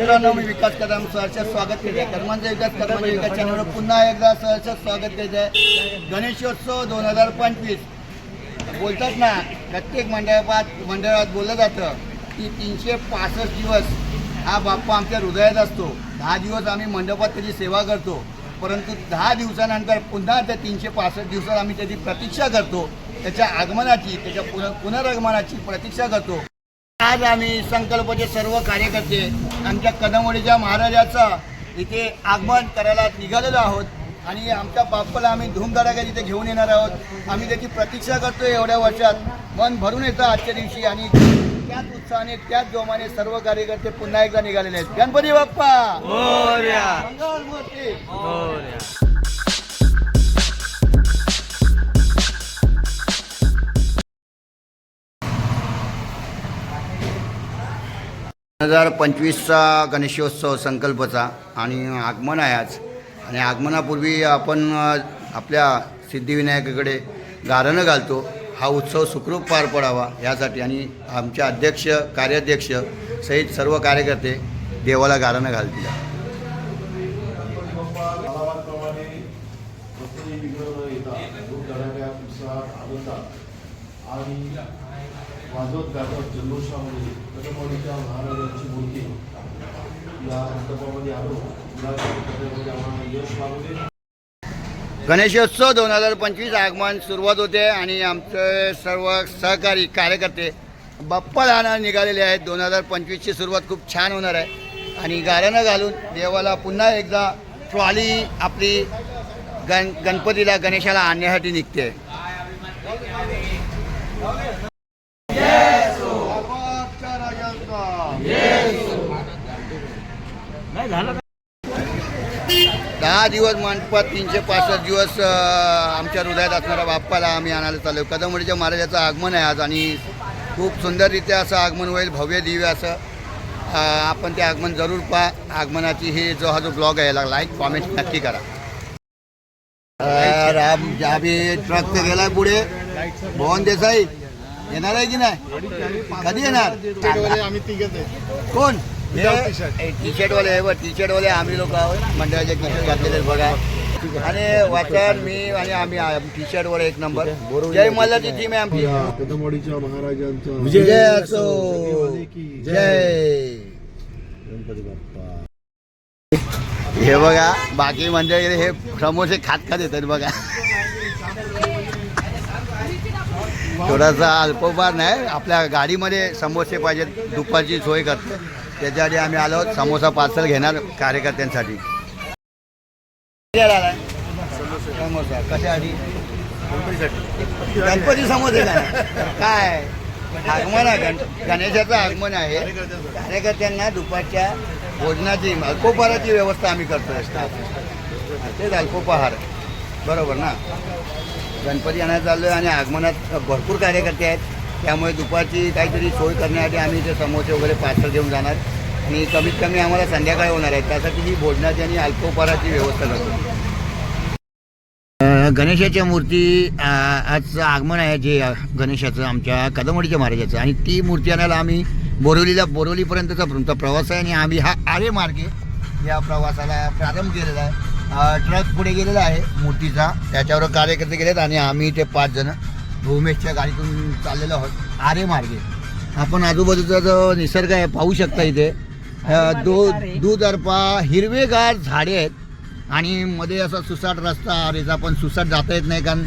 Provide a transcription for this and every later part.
मित्रांनो मी विकास कदम सहर्ष स्वागत केले कर्मांचा विकास कदम म्हणजे विकास चॅनलवर पुन्हा एकदा सहर्ष स्वागत केलं आहे गणेशोत्सव दोन हजार पंचवीस. बोलतात ना प्रत्येक मंडळात मंडळात बोललं जातं की तीनशे पासष्ट दिवस हा बाप्पा आमच्या हृदयात असतो. दहा दिवस आम्ही मंडपात त्याची सेवा करतो. परंतु दहा दिवसानंतर पुन्हा त्या तीनशे पासष्ट दिवसात आम्ही त्याची प्रतीक्षा करतो. त्याच्या आगमनाची त्याच्या पुन पुनरागमनाची प्रतीक्षा करतो. आज आम्ही संकल्पचे सर्व कार्यकर्ते आमच्या कदमोडीच्या महाराजाचं इथे आगमन करायला निघालेलो आहोत. आणि आमच्या बाप्पाला आम्ही धूमधडाक्यात इथे घेऊन येणार आहोत. आम्ही त्याची प्रतीक्षा करतोय एवढ्या वर्षात. मन भरून येतं आजच्या दिवशी आणि त्याच उत्साहाने त्याच जोमाने सर्व कार्यकर्ते पुन्हा एकदा निघालेले आहेत. गणपती बाप्पा! दोन हजार पंचवीसचा गणेशोत्सव संकल्पचा आणि आगमन आहे आज. आणि आगमनापूर्वी आपण आपल्या सिद्धिविनायकाकडे गारणं घालतो. हा उत्सव सुखरूप पार पडावा यासाठी आणि आमच्या अध्यक्ष कार्याध्यक्ष सहित सर्व कार्यकर्ते देवाला गारणं घालतील. गावाप्रमाणे कसली विघ्न न येता खूप धडाक्यात उत्साहात आनंदात आणि वाजवत गाजवत जल्लोषामध्ये कदमवाडीच्या महाराजांची मूर्ती या मंडपामध्ये आलो. आम्हाला यश गणेशोत्सव दोन हजार पंचवीस आगमन सुरुवात होते आणि आमचे सर्व सहकारी कार्यकर्ते बाप्पा लहान निघालेले आहेत. दोन हजार पंचवीसची सुरुवात खूप छान होणार आहे. आणि गाऱ्यानं घालून देवाला पुन्हा एकदा ट्रॉली आपली गण गणपतीला गणेशाला आणण्यासाठी निघते. दहा दिवस मंडपात तीनशे पासष्ट दिवस आमच्या हृदयात असणाऱ्या बाप्पाला आम्ही आणायला चाललो कदमवाडीच्या महाराजाचं आगमन आहे आज आणि खूप सुंदररित्या असं आगमन होईल भव्य दिव्य असं. आपण ते आगमन जरूर पहा. आगमनाची ही जो हा जो ब्लॉग आहे याला लाईक कॉमेंट नक्की करा. राम जाबी ट्रक तर गेलाय पुढे. भवन देसाई येणार आहे की नाही? कधी येणार? आम्ही तिघेच आहे. कोण. टी शर्ट वाले आहे टी शर्ट वाले आम्ही लोक आहोत. मंडळाचे टी शर्ट घातलेले बघा. आणि वाचन मी आणि आम्ही टी शर्ट वर एक नंबर जय मल्हारची टीम आहे आमची. कदमवाडीच्या महाराजांचा. विजय असो. जय. गणपती बाप्पा. हे बघा बाकी मंडळी हे समोसे खात खात येतात बघा. थोडासा अल्पोपार नाही आपल्या गाडीमध्ये समोसे पाहिजेत दुपारची सोय करतो त्याच्यासाठी आम्ही आलो. आहोत. समोसा पार्सल घेणार कार्यकर्त्यांसाठी. समोसा. कशासाठी? गणपती समोसे काय? आगमन आहे. गण गणेशाचं आगमन आहे. कार्यकर्त्यांना दुपारच्या भोजनाची अल्पोपहाराची व्यवस्था आम्ही करतोय. तेच अल्पोपहार. बरोबर ना? गणपती आणायला चाललो आहे आणि आगमनात भरपूर कार्यकर्ते आहेत. त्यामुळे दुपारची काहीतरी सोय करण्यासाठी आम्ही ते समोसे वगैरे पार्सल घेऊन जाणार. आणि कमीत कमी आम्हाला संध्याकाळी होणार आहे. त्यासाठी ही भोजनाची आणि अल्पोपहाराची व्यवस्था करतो. गणेशाच्या मूर्ती आजचं आगमन आहे जे गणेशाचं आमच्या कदमवाडीच्या महाराजाचं. आणि ती मूर्ती आणायला आम्ही बोरिवलीला बोरिवलीपर्यंतचा तुमचा प्रवास आहे. आणि आम्ही हा आरे मार्गे या प्रवासाला प्रारंभ केलेला आहे. ट्रक पुढे गेलेला आहे मूर्तीचा. त्याच्यावर कार्यकर्ते गेलेत आणि आम्ही ते पाच जण. भूमेशच्या गाडीतून चाललेलो आहोत. आरे मार्गे. आपण आजूबाजूचा जो निसर्ग आहे पाहू शकता इथे. दो दुतर्फा हिरवेगार झाडे आहेत. आणि मध्ये असा सुसाट रस्ता रेचा पण सुसाट जाता येत नाही कारण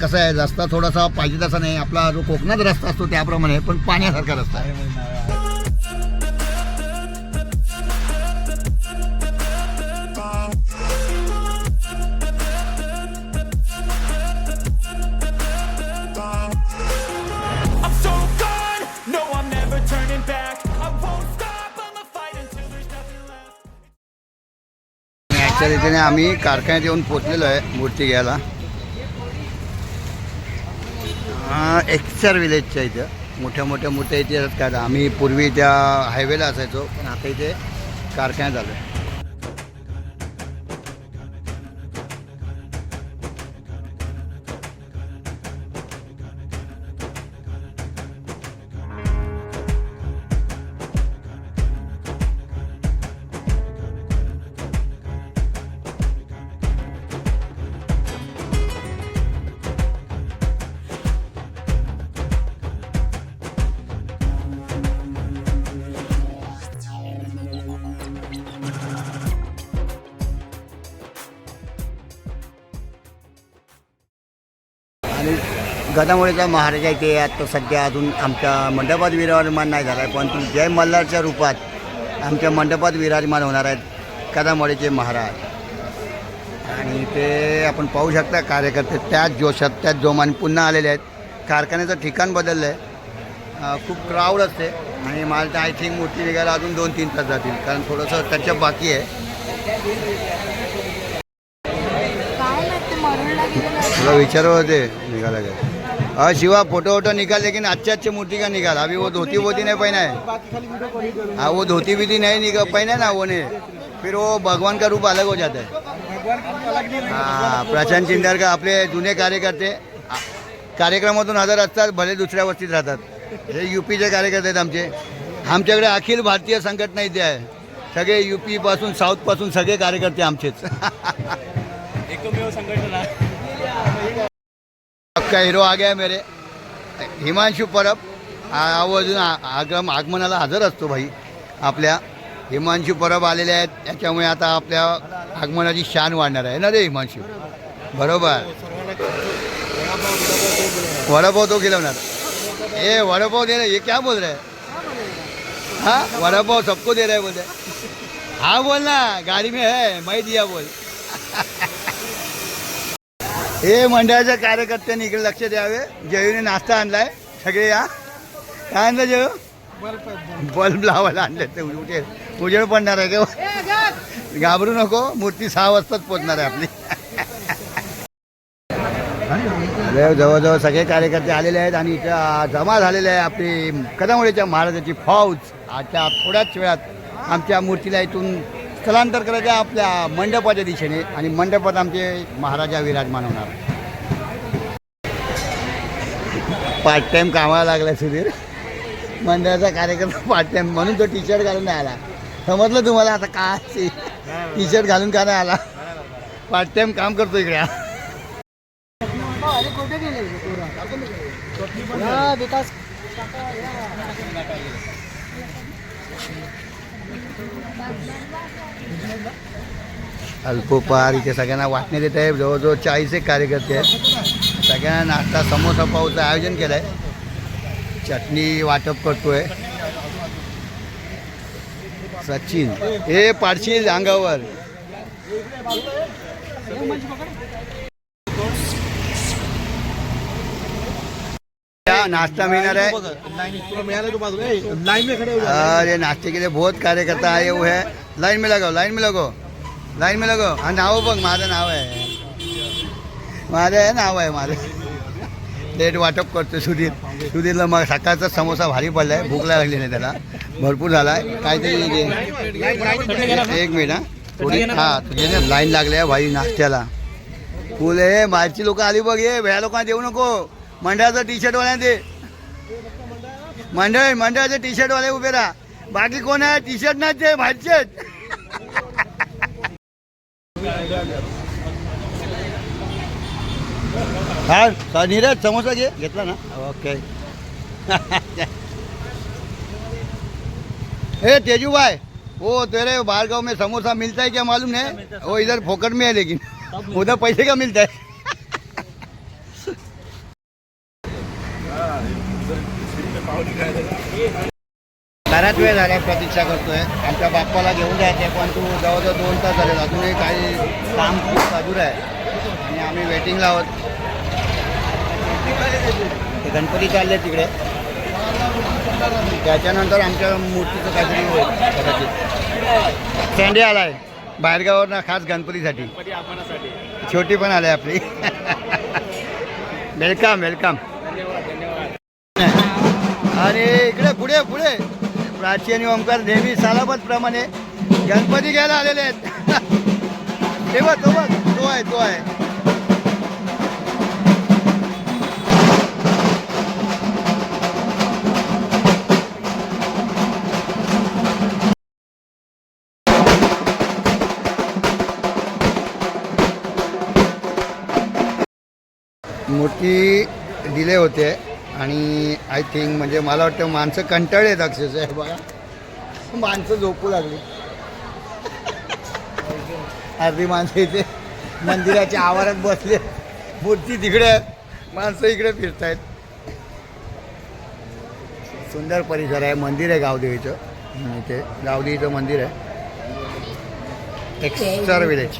कसं आहे रस्ता थोडासा पाहिजे तसा नाही. आपला जो कोकणात रस्ता असतो त्याप्रमाणे पण पाण्यासारखा रस्ता आहे. अशा रीतीने आम्ही कारखान्यात येऊन पोचलेलो आहे मूर्ती घ्यायला. एक्सर विलेजच्या इथं. मोठ्या मोठ्या मूर्त्या इथे येतात का आम्ही पूर्वी त्या हायवेला असायचो पण आता इथे कारखान्यात आलो आहे गदामोळीचा महाराजा इथे आता सध्या अजून आमच्या मंडपात विराजमान नाही झाला आहे. परंतु जय मल्हारच्या रूपात आमच्या मंडपात विराजमान होणार आहेत कदामोळीचे महाराज. आणि ते आपण पाहू शकता कार्यकर्ते त्याच जोशात त्याच जोमाने पुन्हा आलेले आहेत. कारखान्याचं ठिकाण बदललं आहे. खूप क्राऊड असते. आणि मला तर आय थिंक मूर्ती निघायला अजून दोन तीन तास जातील. कारण थोडंसं टचअप बाकी आहे. आहे. तुला विचारत होते निघाला काय हा शिवा फोटो वोटो निकाल लेकिन अच्छे अच्छे मूर्ति का निकाल? अभी वो धोती वोती नहीं पहना है। हाँ वो धोती विधि नहीं निकाल पहना ना वो ने? फिर वो भगवान का रूप अलग हो जाता है। हाँ प्रशांत चिंदर का आपले जुने कार्यकर्ते आ- कार्यक्रमातून हजर असतात भले दुसऱ्या वस्तीत राहतात. हे युपीचे कार्यकर्ते आहेत आमचे. आमच्याकडे अखिल भारतीय संघटना इथे आहे. सगळे यूपी पासून साऊथपासून सगळे कार्यकर्ते आमचेच. का हिरो आ गया मेरे? हिमांशू परब हा- अजून आगम आगमनाला हजर असतो भाई. आपल्या हिमांशू परब आलेले आहेत त्याच्यामुळे आता आपल्या आगमनाची शान वाढणार आहे. ना रे हिमांशू? बरोबर. वडापाव तो खिलवणार. ए वडापाव दे रहे ये क्या बोल रहे? हा हाँ वडापाव सबको दे रहे बोल रहे हाँ बोल ना गाड़ी में है मैं दिया बोल. हे मंडळाच्या कार्यकर्त्यांनी इकडे लक्ष द्यावे. जयूने नाश्ता आणलाय. सगळे या. काय आणलं जयू बल्ब लावायला आणले ते उजेड. उजेड पडणार आहे का? घाबरू नको. मूर्ती सहा वाजताच पोचणार आहे आपली. जवळजवळ सगळे कार्यकर्ते आलेले आहेत आणि इथं जमा झालेले आहे आपली कदमोळीच्या महाराजाची फौज. आता थोड्याच वेळात आमच्या मूर्तीला इथून स्थलांतर करायचं आपल्या मंडपाच्या दिशेने आणि मंडपात आमचे महाराजा विराजमान होणार. पार्ट टाइम कामाला लागला सुधीर. मंडळाचा कार्यक्रम पार्ट टाइम म्हणून तो टी शर्ट घालून नाही आला. समजलं तुम्हाला आता का टी शर्ट घालून का नाही आला? पार्ट टाइम काम करतो इकडे. विकास. अल्पोपहार इथे सगळ्यांना वाटण्यात येत आहे. जवळजवळ चाळीस एक कार्यकर्ते आहेत. सगळ्यांना नाश्ता समोसा पावचं आयोजन केलं आहे चटणी वाटप करतोय. सचिन हे पाडशील अंगावर. नाश्ता मिलना है? अरे नाश्ते के लिए बहुत कार्यकर्ता आए हुए हैं। लाइन में लगाओ लाइन में लगो लाईन में लगो हा नाव बघ माझं नाव आहे माझं आहे नाव आहे माझं लेट वाटप करतो सुधीर। सुधीरला मग सकाळचा समोसा भारी पडलाय भूक लागली नाही त्याला. भरपूर झालाय. काहीतरी घे. एक मिनिट हा. थोडी हा तुझे लाईन लागली आहे भाई नाश्त्याला. फुल आहे बाहेरची लोक आली बघ ये. वेळा लोकांना देऊ नको. मंडळाचं टी शर्टवाल्या दे. मंडळ मंडळाचे टी शर्टवाले उभे राहा. बाकी कोण आहे? टी शर्ट नाही ते आहेत. हा नीरज समोसा घे. घेतला ना? ओके. ए तेजू भाई वो तेरे बाहर गाँव में समोसा मिलता है क्या मालूम है? वो इधर फोकट में है लेकिन। उधर पैसे का मिलता है। बऱ्याच वेळ झाला प्रतीक्षा करतोय. आमच्या बाप्पाला घेऊन जायचे पण तू जवळजवळ दोन तास झाले अजूनही काही काम खूप चालू आहे. आणि आम्ही वेटिंगला आहोत. ते गणपती चालले तिकडे. त्याच्यानंतर आमच्या मूर्तीचं काहीतरी होईल कदाचित. संडे आलाय. बाहेरगावावरनं खास गणपतीसाठी. छोटी पण आली आपली. वेलकम वेलकम आणि इकडे पुढे पुढे. प्राची आणि ओंकार देवी सालाबत प्रमाणे गणपती घ्यायला आलेले आहेत. तेव्हा तो बघ तो आहे तो आहे. मूर्ती दिले होते. आणि आय थिंक म्हणजे मला वाटतं माणसं कंटाळे आहेत अक्षरशः बघा. माणसं झोपू लागली. अर्धी माणसं इथे मंदिराच्या आवारात बसले. मूर्ती तिकडे माणसं इकडे फिरतायत. सुंदर परिसर आहे मंदिर आहे गावदेवीचं. इथे गावदेवीचं मंदिर आहे. एक्स्टर विलेज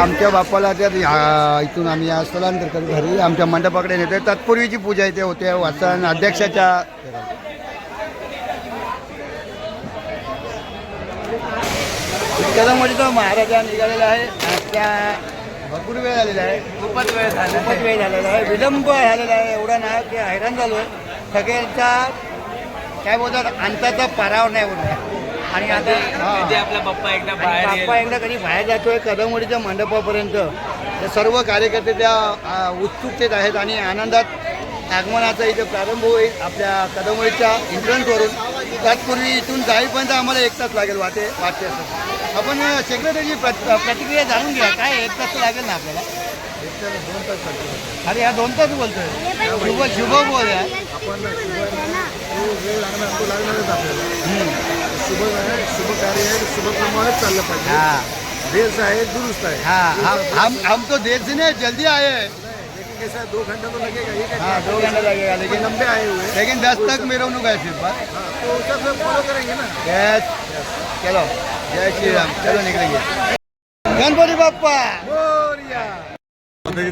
आमच्या बाप्पाला त्या इथून आम्ही स्थलांतर करू घरी. आमच्या मंडपाकडे नेते तत्पूर्वीची पूजा इथे होते. वाचन अध्यक्षाच्या त्याच्यामध्ये तो महाराजा निघालेला आहे त्या भरपूर वेळ झालेला आहे. खूपच वेळ झाला खूपच वेळ झालेला आहे. विलंब झालेला आहे. एवढा ना की हैराण झालो आहे सगळ्यांचा काय बोलतात? अंताचा पाराव नाही होणार. आणि आता हा. आपला पप्पा एकदा येईल. बाप्पा एकदा कधी बाहेर जातोय कदमवाडीच्या मंडपापर्यंत. ते सर्व कार्यकर्ते त्या आ, उत्सुकतेत आहेत आणि आनंदात आगमनाचा इथे प्रारंभ होईल आपल्या कदमवाडीच्या एंट्रन्सवरून तत्पूर्वी इथून जाईपर्यंत आम्हाला एक तास लागेल वाटे वाटते असं आपण सेक्रेटरीची प्रत प्रतिक्रिया जाणून घ्या काय एक तास तर लागेल ना आपल्याला? अरे ह्या दोन तास बोलतोय. शुभ शुभ बोल आहे वेळ लागणार तो लागणारच आपल्याला. शुभ आहे शुभ कार्य आहे शुभप्रमाणेच चाललं पाहिजे. हाँ. देश आहे दुरुस्त आहे. हाँ हम हम हम तो देर से नहीं जल्दी आए हैं। लेकिन कैसा है, दो घंटा तो लगेगा ही क्या हाँ दो घंटे लगेगा लेकिन लंबे आए हुए। हैं लेकिन दस तक मिरवणूक आहे फिर पर हाँ, तो उसका सब फॉलो करेंगे ना? यस चलो जय श्री राम चलो निकलेंगे। गणपती बाप्पा।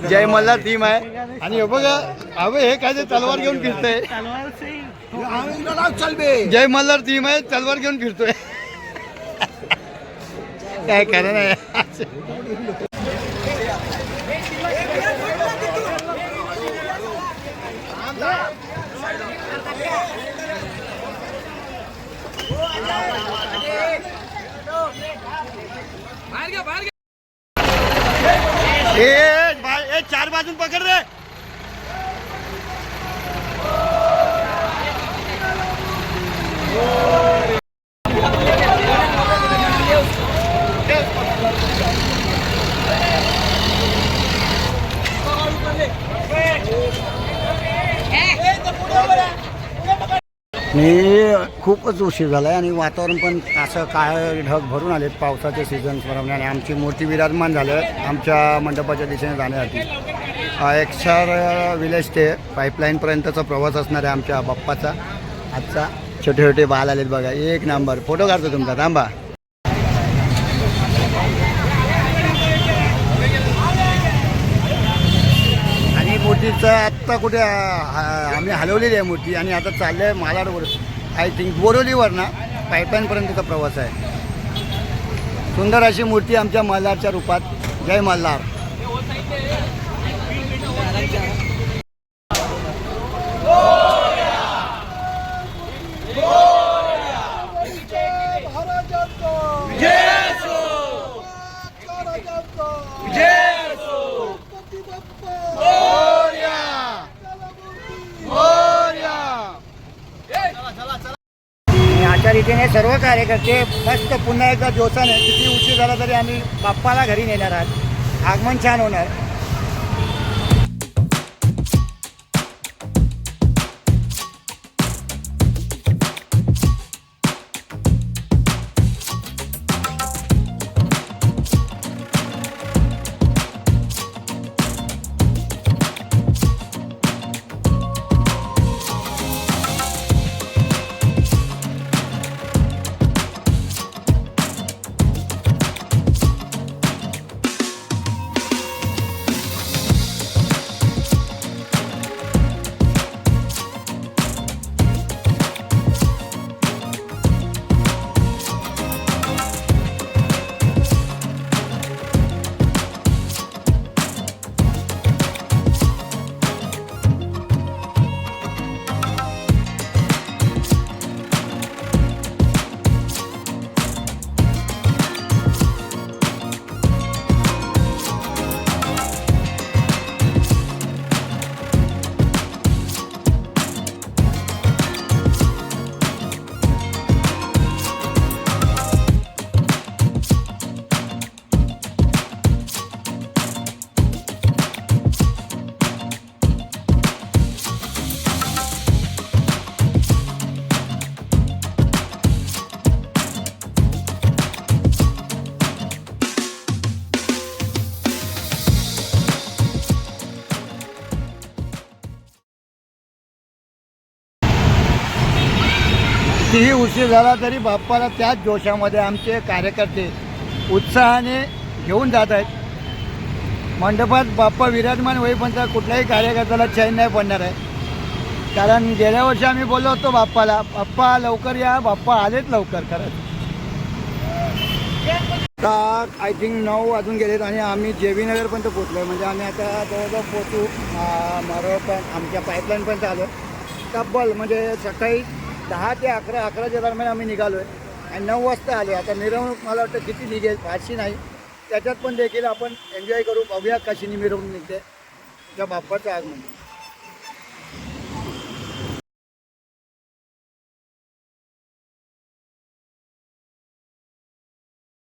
जय मल्हार टीम आहे आणि हे बघा अबे हे काय ते तलवार घेऊन फिरतोय। चल बे जय मल्हार टीम आहे तलवार घेऊन फिरतोय काय ए बा- ए चार बाजून पकड रे मी खूपच उशीर झाला आहे आणि वातावरण पण असं काय ढग भरून आले पावसाचे सीझन प्रमाणे आणि आमची मूर्ती विराजमान झाली आमच्या मंडपाच्या दिशेने जाण्यासाठी. हा विलेज ते पाईपलाईनपर्यंतचा प्रवास असणार आहे आमच्या बाप्पाचा. आजचा छोटे छोटे बाल आलेत बघा. एक नंबर फोटो काढतो तुमचा. थांबा आणि मूर्तीचं आत्ता कुठे आम्ही हलवलेली आहे मूर्ती आणि आता चाललं आहे मालाडवर. आय थिंक बोरोलीवर ना पाईपलाईनपर्यंतचा प्रवास आहे. सुंदर अशी मूर्ती आमच्या मल्हारच्या रूपात. जय मल्हार. आणि रीतीने सर्व कार्यकर्ते मस्त पुन्हा एकदा जोशाने किती उशीर झाला तरी आम्ही बाप्पाला घरी नेणार आहात. आगमन छान होणार. उशीर झाला तरी बाप्पाला त्याच जोशामध्ये आमचे कार्यकर्ते उत्साहाने घेऊन जात आहेत. मंडपात बाप्पा विराजमान होईपर्यंत कुठल्याही कार्यकर्त्याला चैन नाही पडणार आहे. कारण गेल्या वर्षी आम्ही बोललो होतो बाप्पाला बाप्पा लवकर या बाप्पा आलेच लवकर खरंच. आय थिंक नऊ वाजून गेलेत आणि आम्ही जेबी नगरपर्यंत पोचलो म्हणजे आम्ही आता जवळजवळ पोचू मारो पण आमच्या पाईपलाईनपर्यंत आलो तब्बल म्हणजे सकाळी दहा ते अकरा अकराच्या दरम्यान आम्ही निघालो आहे आणि नऊ वाजता आले. आता मिरवणूक मला वाटतं किती निघेल फारशी नाही. त्याच्यात पण देखील आपण एन्जॉय करू. बघूया कशी मिरवणूक निघते. त्या बाप्पाचं आगमन.